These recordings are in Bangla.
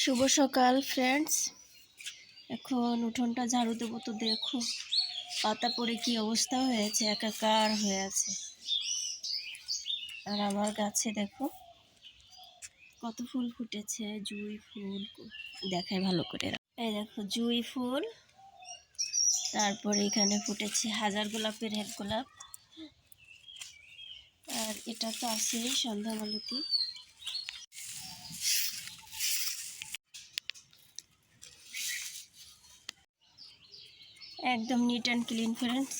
শুভ সকাল ফ্রেন্ডস এখন উঠোনটা ঝাড়ু দেবো তো দেখো। পাতা পড়ে কি অবস্থা হয়েছে? একাকার হয়ে আছে। আর আমার গাছে দেখো, কত ফুল ফুটেছে, জুঁই ফুল। দেখায় ভালো করে এই দেখো, জুঁই ফুল। তারপরে এখানে ফুটেছে হাজার গোলাপের এক গোলাপ। আর এটা তো আছেই সন্ধ্যা একদম নিট অ্যান্ড ক্লিন ফ্রেন্ডস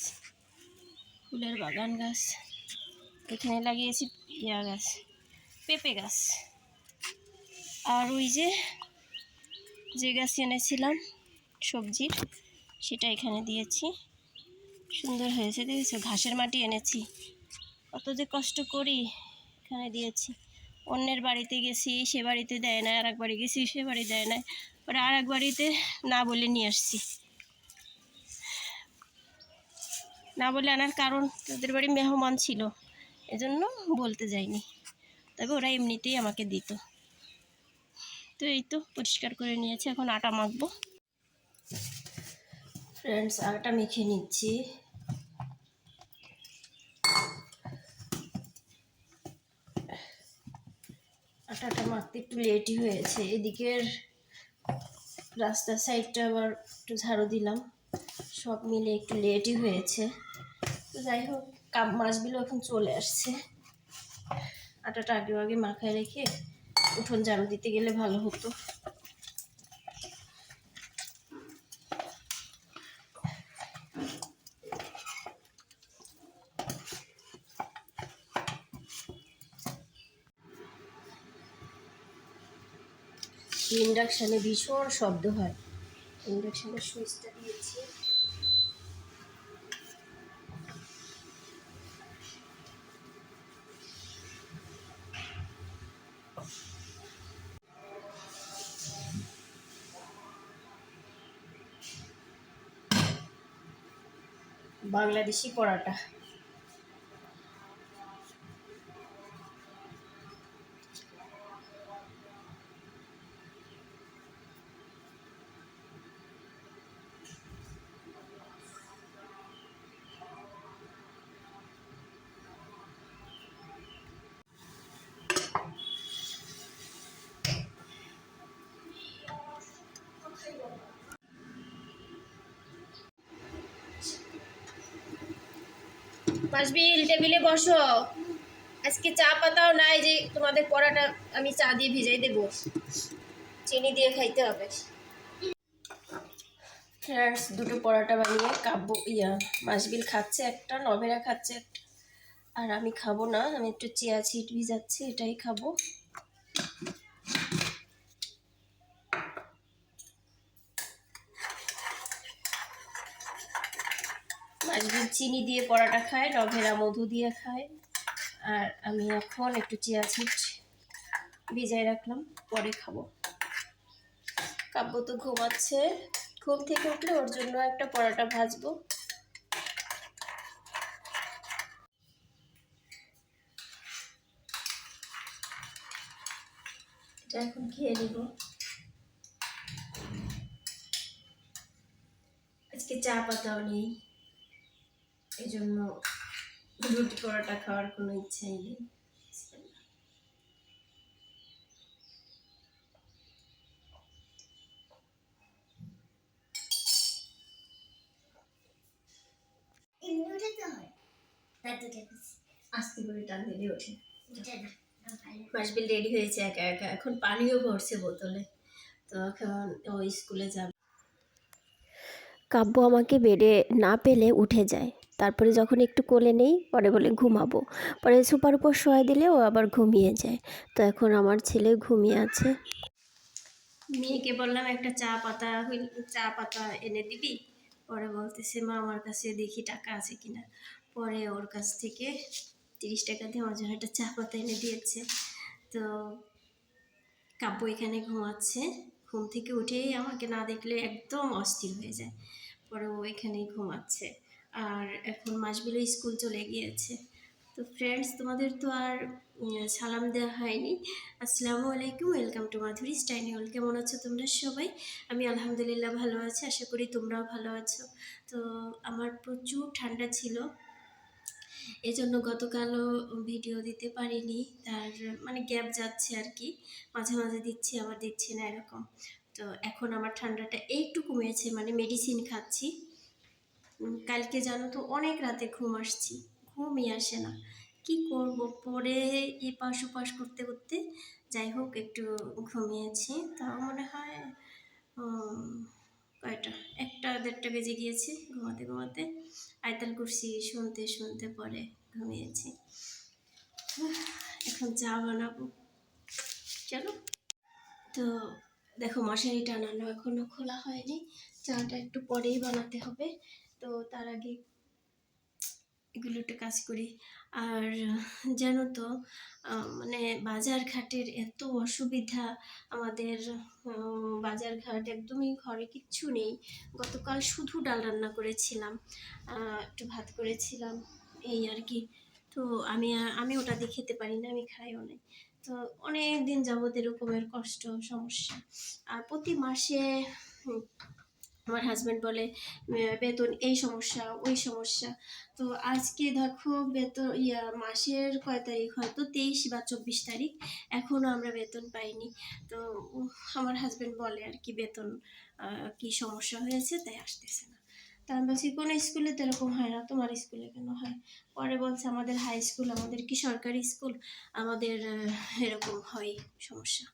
ফুলের বাগান গাছ। এখানে লাগিয়েছি ইয়া গাছ, পেঁপে গাছ। আর ওই যে যে গাছ এনেছিলাম সবজির সেটা এখানে দিয়েছি। সুন্দর হয়েছে, দেখেছ? ঘাসের মাটি এনেছি। কত যে কষ্ট করি এখানে দিয়েছি। অন্যের বাড়িতে গেছি, সে বাড়িতে দেয় না আর এক বাড়ি গেছি, সে বাড়ি দেয় না পরে আর এক বাড়িতে না বলে নিয়ে আসছি। না বলে আনার কারণ তাদের বাড়ি মেহমান ছিল, এজন্য বলতে যাইনি। তবে ওরা এমনিতেই আমাকে দিত। তো এই তো পরিষ্কার করে নিয়েছি, এখন আটা মাখবো। ফ্রেন্ডস আটা মেখে নিচ্ছি। আটাটা মাখতে একটু লেটই হয়েছে, এদিকের রাস্তার সাইডটা আবার একটু ঝাড়ু দিলাম। সব মিলে একটু লেটই হয়েছে। তো যাই হোক মাছগুলো এখন চলে আসছে। আটাটা আগে আগে মাখায় রেখে উঠোন ঝাড়ু দিতে গেলে ভালো হতো। ইন্ডাকশানে ভীষণ শব্দ হয়। ইন্ডাকশানের সুইচটা দিয়েছি। বাংলাদেশি পরাটা মাসবিল টেবিলে বসো। আজকে চা পাতাও নাই যে তোমাদের পড়াটা আমি চা দিয়ে ভিজাই দেবো। চিনি দিয়ে খাইতে হবে। ফ্রেন্ডস দুটো পরোটা বানিয়ে কাব্য ইয়া, মাসবিল খাচ্ছে একটা, নভেরা খাচ্ছে একটা। আর আমি খাব না, আমি একটু চিয়া ছিট ভিজাচ্ছি, এটাই খাব। চিনি দিয়ে পরোটা খায় নভেরা মধু দিয়ে খায়। আর আমি এখন একটু চিয়া ছিট ভিজাই রাখলাম, পরে খাব। কাব্য তো ঘুমাচ্ছে। ঘুম থেকে উঠলে ওর জন্য একটা পরোটা ভাজবো। এটা এখন খেয়ে নিব। আজকে চা পাতাও নেই। এই জন্য রুটি পরোটা খাওয়ার কোনো ইচ্ছাই নেই। রেডি হয়েছে একা একা। এখন পানিও বোতলে। তো এখন স্কুলে যাবে। কাব্য আমাকে বেডে না পেলে উঠে যায়। তারপরে যখন একটু কোলে নেই, পরে বলে ঘুমাবো। পরে সুপার উপর শোয়া দিলে ও আবার ঘুমিয়ে যায়। তো এখন আমার ছেলে ঘুমিয়ে আছে। মেয়েকে বললাম, একটা চা পাতা চা পাতা এনে দিবি? পরে বলতেছে, মা, আমার কাছে দেখি টাকা আছে কিনা। পরে ওর কাছ থেকে তিরিশ টাকা দিয়ে আমার জন্য একটা চা পাতা এনে দিয়েছে। তো কাব্য এখানে ঘুমাচ্ছে। ঘুম থেকে উঠেই আমাকে না দেখলে একদম অস্থির হয়ে যায়। পরে ও এখানেই ঘুমাচ্ছে। আর এখন মাসগুলো স্কুল চলে গিয়েছে। তো ফ্রেন্ডস তোমাদের তো আর সালাম দেওয়া হয়নি। আসসালামু আলাইকুম ওয়েলকাম টু মাধুরী স্টাইনি হল কেমন আছো তোমরা সবাই? আমি আলহামদুলিল্লাহ ভালো আছি, আশা করি তোমরাও ভালো আছো। তো আমার প্রচুর ঠান্ডা ছিল, এজন্য গতকালও ভিডিও দিতে পারিনি। তার মানে গ্যাপ যাচ্ছে আর কি, মাঝে মাঝে দিচ্ছি, আবার দিচ্ছি না এরকম। তো এখন আমার ঠান্ডাটা একটু কমেছে মানে মেডিসিন খাচ্ছি। কালকে জানো তো, অনেক রাতে ঘুম আসছি। ঘুমই আসে না। কি করব? পরে এপাশ ওপাশ করতে করতে যাই হোক, একটু ঘুমিয়েছি। তাও মনে হয় কয়টা? একটা দেড়টা বেজে গিয়েছে ঘুমাতে ঘুমাতে। আয়তাল কুরসি শুনতে শুনতে পরে ঘুমিয়েছি। এখন চা বানাবো। চলো। তো দেখো, মশারি টানানো এখনও খোলা হয়নি। চাটা একটু পরেই বানাতে হবে। তো তার আগে এগুলো একটু কাজ করি। আর জানো তো মানে বাজার ঘাটের এত অসুবিধা আমাদের উম, বাজার ঘাট একদমই ঘরে কিচ্ছু নেই। গতকাল শুধু ডাল রান্না করেছিলাম একটু ভাত করেছিলাম এই আর কি। তো আমি আমি ওটা দিয়ে খেতে পারি না আমি খাইও না। তো অনেক দিন যাবত এরকমের কষ্ট সমস্যা। আর প্রতি মাসে আমার হাজব্যান্ড বলে বেতন এই সমস্যা, ওই সমস্যা। তো আজকে দেখো বেতন, ইয়া, মাসের কয় তারিখ হয়তো তেইশ বা চব্বিশ তারিখ। এখনও আমরা বেতন পাইনি। তো আমার হাজব্যান্ড বলে আর কি, বেতন কি সমস্যা হয়েছে? তাই আসতেছে না। তা আমি বলছি, কোনো স্কুলে তো এরকম হয় না? তোমার স্কুলে কেন হয়? পরে বলছে, আমাদের হাই স্কুল আমাদের কি সরকারি স্কুল? আমাদের এরকম হয় সমস্যা।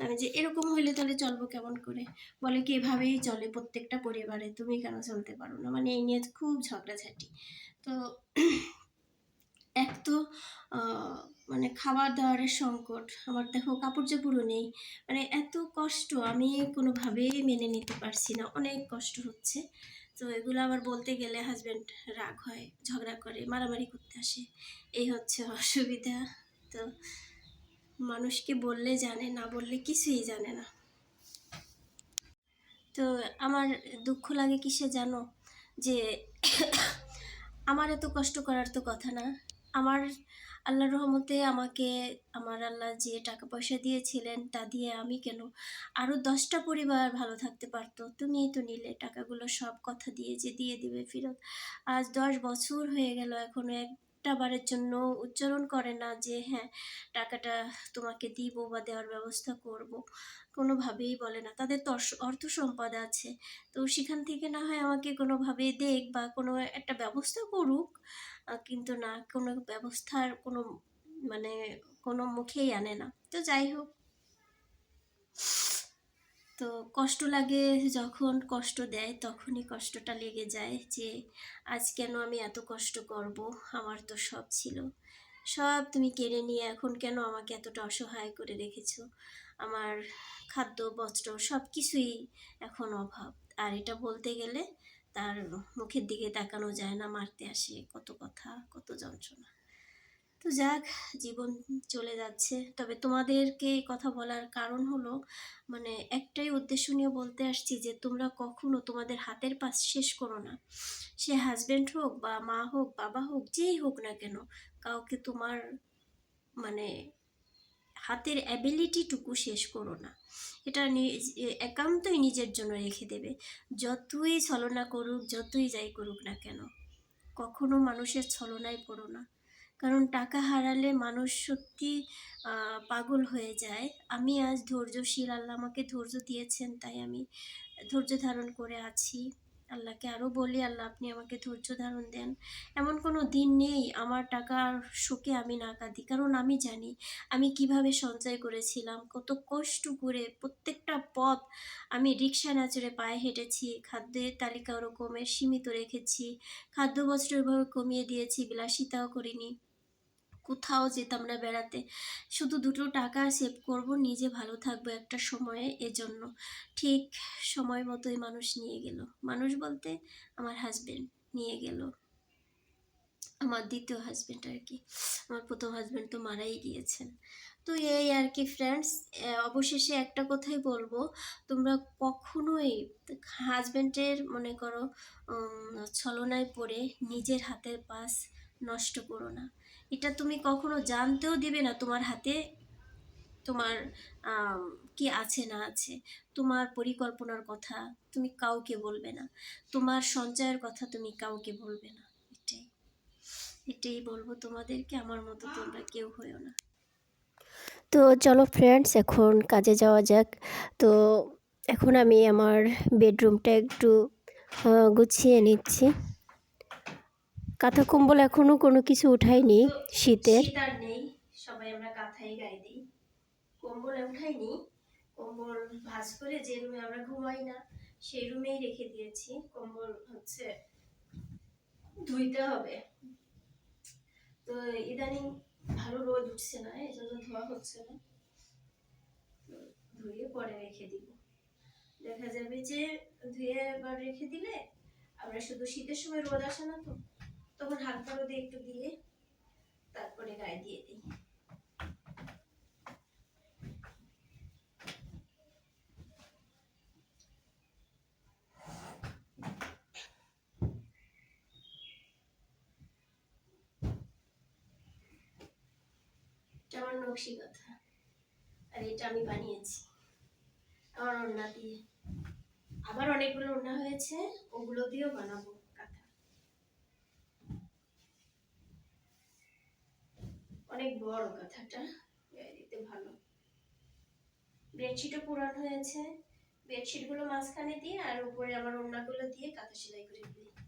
আমি যে এরকম হইলে তাহলে চলবো কেমন করে? বলে কি এভাবেই চলে প্রত্যেকটা পরিবারে। তুমি কেন চলতে পারো না? মানে এই নিয়ে খুব ঝগড়াঝাটি। তো এক তো মানে খাবার দাবারের সংকট। আমার দেখো কাপড় চোপড়ও নেই। মানে এত কষ্ট আমি কোনোভাবেই মেনে নিতে পারছি না। অনেক কষ্ট হচ্ছে। তো এগুলো আবার বলতে গেলে হাজব্যান্ড রাগ হয়, ঝগড়া করে, মারামারি করতে আসে। এই হচ্ছে অসুবিধা। তো মানুষকে বললে জানে, না বললে কিছুই জানে না। তো আমার দুঃখ লাগে কিসে জানো, যে আমার এত কষ্ট করার তো কথা না। আমার আল্লাহর রহমতে আমাকে, আমার আল্লাহ যে টাকা পয়সা দিয়েছিলেন, তা দিয়ে আমি কেন আরও দশটা পরিবার ভালো থাকতে পারতো? তুমিই তো নিলে টাকাগুলো, সব কথা দিয়ে যে দিয়ে দিবে ফেরত। আজ দশ বছর হয়ে গেল এখনও একটা বারের জন্য উচ্চারণ করে না যে হ্যাঁ টাকাটা তোমাকে দিব বা দেওয়ার ব্যবস্থা করব। কোনোভাবেই বলে না। তাদের তো অর্থ- সম্পদ আছে। তো সেখান থেকে না হয় আমাকে কোনোভাবে দেখ বা কোনো একটা ব্যবস্থা করুক কিন্তু না, কোনো ব্যবস্থার কোনো মানে কোনো মুখেই আনে না। তো যাই হোক। তো কষ্ট লাগে যখন কষ্ট দেয়, তখনই কষ্টটা লেগে যায় যে, আজ কেন আমি এত কষ্ট করব? আমার তো সব ছিল। সব তুমি কেড়ে নিয়ে এখন কেন আমাকে এতটা অসহায় করে রেখেছো? আমার খাদ্য, বস্ত্র সব কিছুই এখন অভাব। আর এটা বলতে গেলে তার মুখের দিকে তাকানো যায় না, মারতে আসে কত কথা, কত যন্ত্রণা। তো যাক, জীবন চলে যাচ্ছে। তবে তোমাদেরকে এই কথা বলার কারণ হলো মানে একটাই উদ্দেশ্য নিয়ে বলতে আসছি যে, তোমরা কখনো তোমাদের হাতের পাশ শেষ করো না। সে হাজবেন্ড হোক বা মা হোক, বাবা হোক, যেই হোক না কেন, কাউকে তোমার মানে হাতের অ্যাবিলিটিটুকু শেষ করো না। এটা একান্তই নিজের জন্য রেখে দেবে। যতই ছলনা করুক, যতই যাই করুক না কেন, কখনো মানুষের ছলনায় পড়ো না। কারণ টাকা হারালে মানুষ সত্যি পাগল হয়ে যায়। আমি আজ ধৈর্যশীল, আল্লাহ আমাকে ধৈর্য দিয়েছেন, তাই আমি ধৈর্য ধারণ করে আছি। আল্লাহকে আরও বলি, আল্লাহ আপনি আমাকে ধৈর্য ধারণ দেন। এমন কোনো দিন নেই, আমার টাকার শোকে আমি না কাঁদি। কারণ আমি জানি, আমি কীভাবে সঞ্চয় করেছিলাম, কত কষ্ট করে প্রত্যেকটা পথ আমি রিক্সা না চড়ে পায়ে হেঁটেছি, খাদ্যের তালিকা ওরকমের সীমিত রেখেছি খাদ্য বস্ত্র কমিয়ে দিয়েছি, বিলাসিতাও করিনি। কোথাও যেতাম না বেড়াতে। শুধু দুটো টাকা সেভ করব, নিজে ভালো থাকব একটা সময়ে এজন্য। ঠিক সময় মতোই মানুষ নিয়ে গেল। মানুষ বলতে আমার হাজবেন্ড নিয়ে গেল। আমার দ্বিতীয় হাজব্যান্ড আর কি আমার প্রথম হাজব্যান্ড তো মারাই গিয়েছেন। তো এই আর কি ফ্রেন্ডস অবশেষে একটা কথাই বলব, তোমরা কখনোই হাজবেন্ডের মনে করো ছলনায় পড়ে নিজের হাতের পাস নষ্ট করো না। এটা তুমি কখনো জানতেও দিবে না তোমার হাতে তোমার কি আছে না আছে, তোমার পরিকল্পনার কথা তুমি কাউকে বলবে না, তোমার সঞ্চয়ের কথা তুমি কাউকে বলবে না, এটাই। এটাই বলব তোমাদেরকে, আমার মতো তোমরা কেউ হয়েও না। তো চলো ফ্রেন্ডস এখন কাজে যাওয়া যাক। তো এখন আমি আমার বেডরুমটা একটু গুছিয়ে নিচ্ছি। কাঁথা কম্বল এখনও কোনো কিছু উঠাইনি শীতের। শীত আর নেই সবাই আমরা কাঁথাই গায়ে দিই। কম্বল উঠাইনি কম্বল ভাঁজ করে যে রুমে আমরা ঘুমাই না সেই রুমেই রেখে দিয়েছি। কম্বল হচ্ছে ধুইতে হবে। তো ইদানিং ভালো রোদ উঠছে না এই জন্য ধোয়া হচ্ছে না। ধুয়ে পরে রেখে দিব। দেখা যাবে যে ধুয়ে এবার রেখে দিলে আমরা শুধু শীতের সময় রোদ আসে না তো। তখন হালকা রোদে একটু দিয়ে তারপরে গায়ে দিয়ে দিই। আমার নকশি কথা। আর এটা আমি বানিয়েছি। আমার ওড়না দিয়ে। আবার অনেকগুলো ওড়না হয়েছে, ওগুলো দিয়েও বানাবো কাঁথা অনেক বড় কথাটা। দিতে ভালো। বেডশিটও পুরান হয়েছে। বেডশিটগুলো মাঝখানে দিয়ে আর উপরে আমার ওড়নাগুলো দিয়ে কাঁথা সেলাই করে দিই।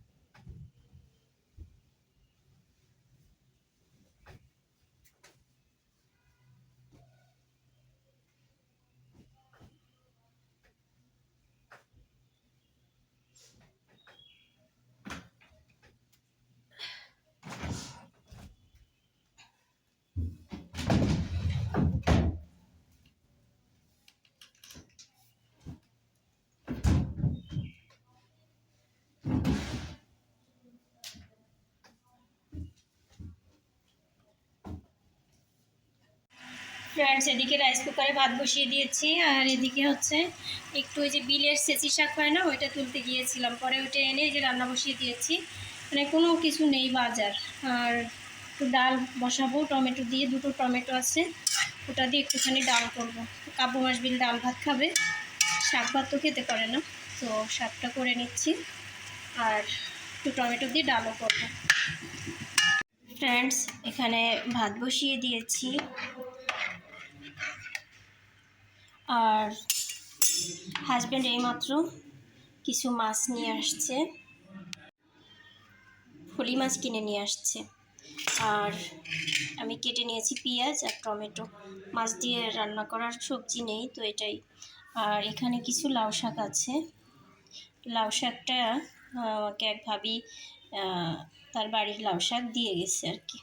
ফ্রেন্ডস এদিকে রাইস কুকারে ভাত বসিয়ে দিয়েছি, আর এদিকে হচ্ছে একটু ওই যে বিলের সেচি শাক হয় না, ওইটা তুলতে গিয়েছিলাম। পরে ওইটা এনে যে রান্না বসিয়ে দিয়েছি। মানে কোনো কিছু নেই বাজার। আর একটু ডাল বসাবো, টমেটো দিয়ে দুটো টমেটো আছে, ওটা দিয়ে একটুখানি ডাল করব। কাবু মাছ বিল ডাল ভাত খাবে, শাক ভাত তো খেতে পারে না, তো শাকটা করে নিচ্ছি, আর একটু টমেটো দিয়ে ডালও করব। ফ্রেন্ডস এখানে ভাত বসিয়ে দিয়েছি। আর হাজব্যান্ড এইমাত্র কিছু মাছ নিয়ে আসছে। ফলি মাছ কিনে নিয়ে আসছে। আর আমি কেটে নিয়েছি পেঁয়াজ আর টমেটো। মাছ দিয়ে রান্না করার সবজি নেই তো এটাই। আর এখানে কিছু লাউ শাক আছে। লাউ শাকটা আমাকে এক ভাবি তার বাড়ির লাউ শাক দিয়ে গেছে আর কি।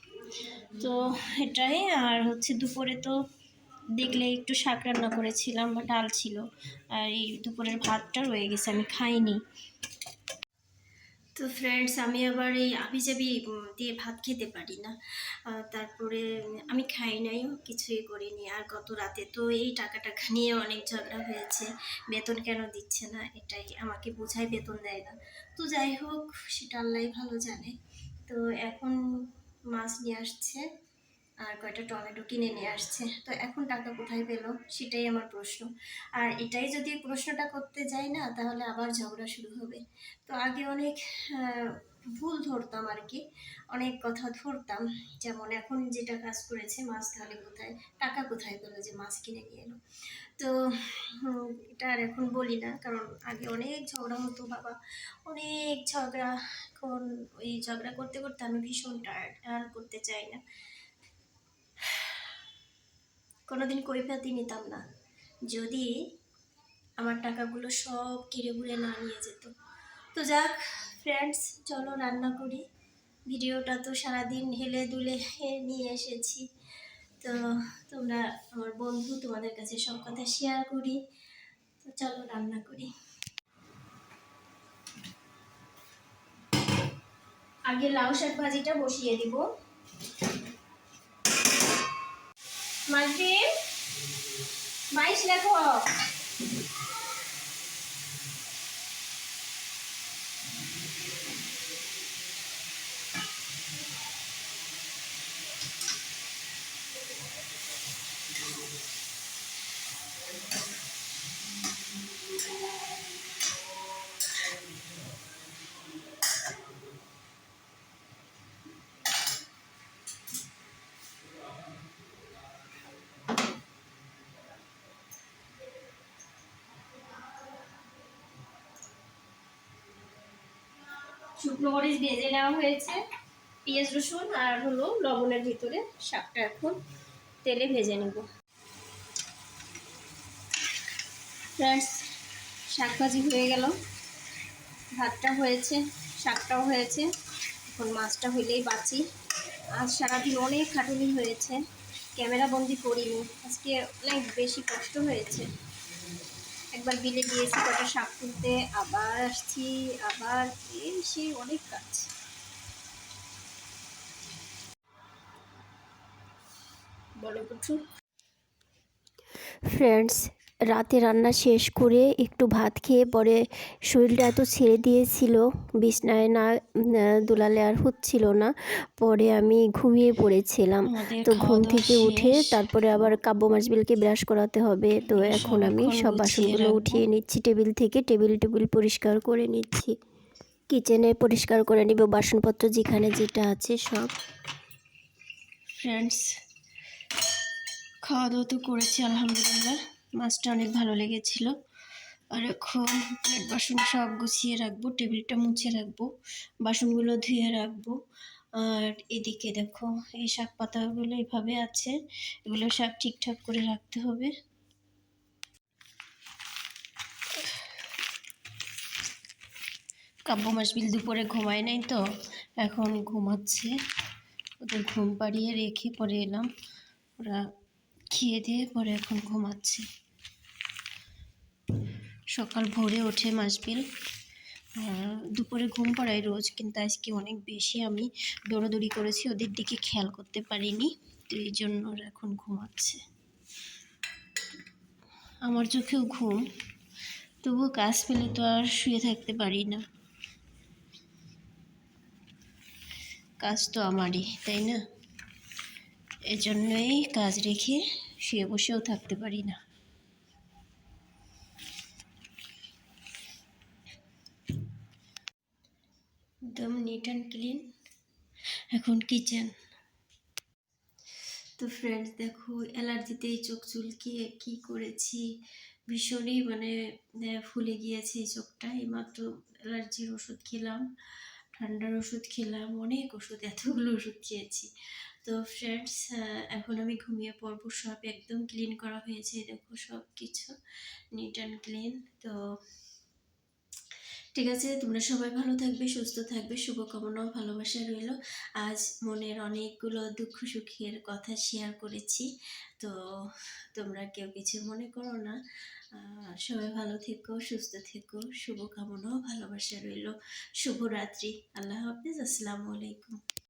তো এটাই, আর হচ্ছে দুপুরে তো দেখলে একটু শাক রান্না করেছিলাম, বা ডাল ছিল। আর এই দুপুরের ভাতটা রয়ে গেছে, আমি খাইনি। তো ফ্রেন্ডস আমি আবার এই আবিজাবি দিয়ে ভাত খেতে পারি না। তারপরে আমি খাই নাই, কিছুই করিনি। আর গত রাতে তো এই টাকা টাকা নিয়ে অনেক ঝগড়া হয়েছে। বেতন কেন দিচ্ছে না? এটাই আমাকে বোঝায়, বেতন দেয় না। তো যাই হোক, সেটা আল্লাহ ভালো জানে। তো এখন মাছ নিয়ে আসছে। আর কয়টা টমেটো কিনে নিয়ে আসছে। তো এখন টাকা কোথায় পেল? সেটাই আমার প্রশ্ন। আর এটাই যদি প্রশ্নটা করতে যাই না, তাহলে আবার ঝগড়া শুরু হবে। তো আগে অনেক ভুল ধরতাম আর কি। অনেক কথা ধরতাম। যেমন এখন যেটা কাজ করেছে মাছ, তাহলে কোথায়, টাকা কোথায় পেল যে মাছ কিনে নিয়ে এলো? তো এটা আর এখন বলি না। কারণ আগে অনেক ঝগড়া হতো, বাবা। অনেক ঝগড়া। এখন ওই ঝগড়া করতে করতে আমি ভীষণ টায়ার্ড আর করতে চাই না। কোনোদিন কৈফাতি নিতাম না। যদি আমার টাকাগুলো সব কেড়ে ঘুরে না নিয়ে যেত। তো যাক ফ্রেন্ডস চলো রান্না করি। ভিডিওটা তো সারাদিন হেলে দুলে নিয়ে এসেছি। তো তোমরা, আমার বন্ধু তোমাদের কাছে সব কথা শেয়ার করি। তো চলো রান্না করি। আগে লাউ শাক ভাজিটা বসিয়ে দিব। মালকিন বাইশ লেখো। শুকনো মরিচ ভেজে নেওয়া হয়েছে, পেঁয়াজ রসুন আর হলো লবণের ভিতরে শাকটা এখন তেলে ভেজে নেব। ফ্রেন্ডস শাক ভাজি হয়ে গেল। ভাতটা হয়েছে, শাকটাও হয়েছে। এখন মাছটা হইলেই বাঁচি। আজ সারাদিন অনেক খাটুনি হয়েছে। ক্যামেরা বন্দি করিনি। আজকে অনেক বেশি কষ্ট হয়েছে। একবার বিলে গিয়েছি কটা সাপ তুলতে আবার আসছি আবার এই অনেক কাজ। বলো ফ্রেন্ডস রাতে রান্না শেষ করে একটু ভাত খেয়ে পরে শরীরটা এত ছেড়ে দিয়েছিল বিছনায় না দুলালে আর হচ্ছিল না পরে আমি ঘুমিয়ে পড়েছিলাম। তো ঘুম থেকে উঠে তারপরে আবার কাব্য মাসবিলকে ব্রাশ করাতে হবে। তো এখন আমি সব বাসনগুলো উঠিয়ে নিচ্ছি টেবিল থেকে টেবিল টেবিল পরিষ্কার করে নিচ্ছি। কিচেনে পরিষ্কার করে নিব বাসনপত্র যেখানে যেটা আছে সব। ফ্রেন্ডস খাওয়া দাওয়া তো করেছি আলহামদুলিল্লাহ। মাছটা অনেক ভালো লেগেছিল। আর এখন প্লেট বাসন সব গুছিয়ে রাখব, টেবিলটা মুছে রাখব, বাসনগুলো ধুয়ে রাখব। আর এদিকে দেখো, এই শাক পাতাগুলো এভাবে আছে, এগুলো সব ঠিকঠাক করে রাখতে হবে। কাব্য মাস বিল দুপুরে ঘুমায় নাই তো, এখন ঘুমাচ্ছে। ওদের ঘুম পাড়িয়ে রেখে পরে এলাম। ওরা খেয়ে দিয়ে পরে এখন ঘুমাচ্ছে। সকাল ভোরে ওঠে মাসবিল দুপুরে ঘুম পাড়াই রোজ, কিন্তু আজকে অনেক বেশি আমি দৌড়াদৌড়ি করেছি, ওদের দিকে খেয়াল করতে পারিনি, তো এই জন্য ওরা এখন ঘুমাচ্ছে। আমার চোখেও ঘুম, তবুও কাজ পেলে তো আর শুয়ে থাকতে পারি না। কাজ তো আমারই, তাই না? এজন্যই কাজ রেখে শুয়ে বসেও থাকতে পারি না একদম নিট অ্যান্ড ক্লিন এখন কিচেন তো ফ্রেন্ডস দেখো অ্যালার্জিতে এই চোখ চুলকিয়ে কি করেছি? ভীষণই মানে ফুলে গিয়েছে এই চোখটা। এইমাত্র অ্যালার্জির ওষুধ খেলাম, ঠান্ডার ওষুধ খেলাম, অনেক ওষুধ, এতগুলো ওষুধ খেয়েছি। তো ফ্রেন্ডস এখন আমি ঘুমিয়ে পড়ব, সব একদম ক্লিন করা হয়েছে। দেখো সব কিছু নিট অ্যান্ড ক্লিন তো ঠিক আছে, তোমরা সবাই ভালো থাকবে, সুস্থ থাকবে, শুভকামনা ও ভালোবাসা রইল। আজ মনের অনেকগুলো দুঃখ সুখের কথা শেয়ার করেছি, তো তোমরা কেউ কিছু মনে করো না। সবাই ভালো থেকো, সুস্থ থেকো, শুভকামনা ও ভালোবাসা রইল। শুভরাত্রি, আল্লাহ হাফিজ, আসসালামু আলাইকুম।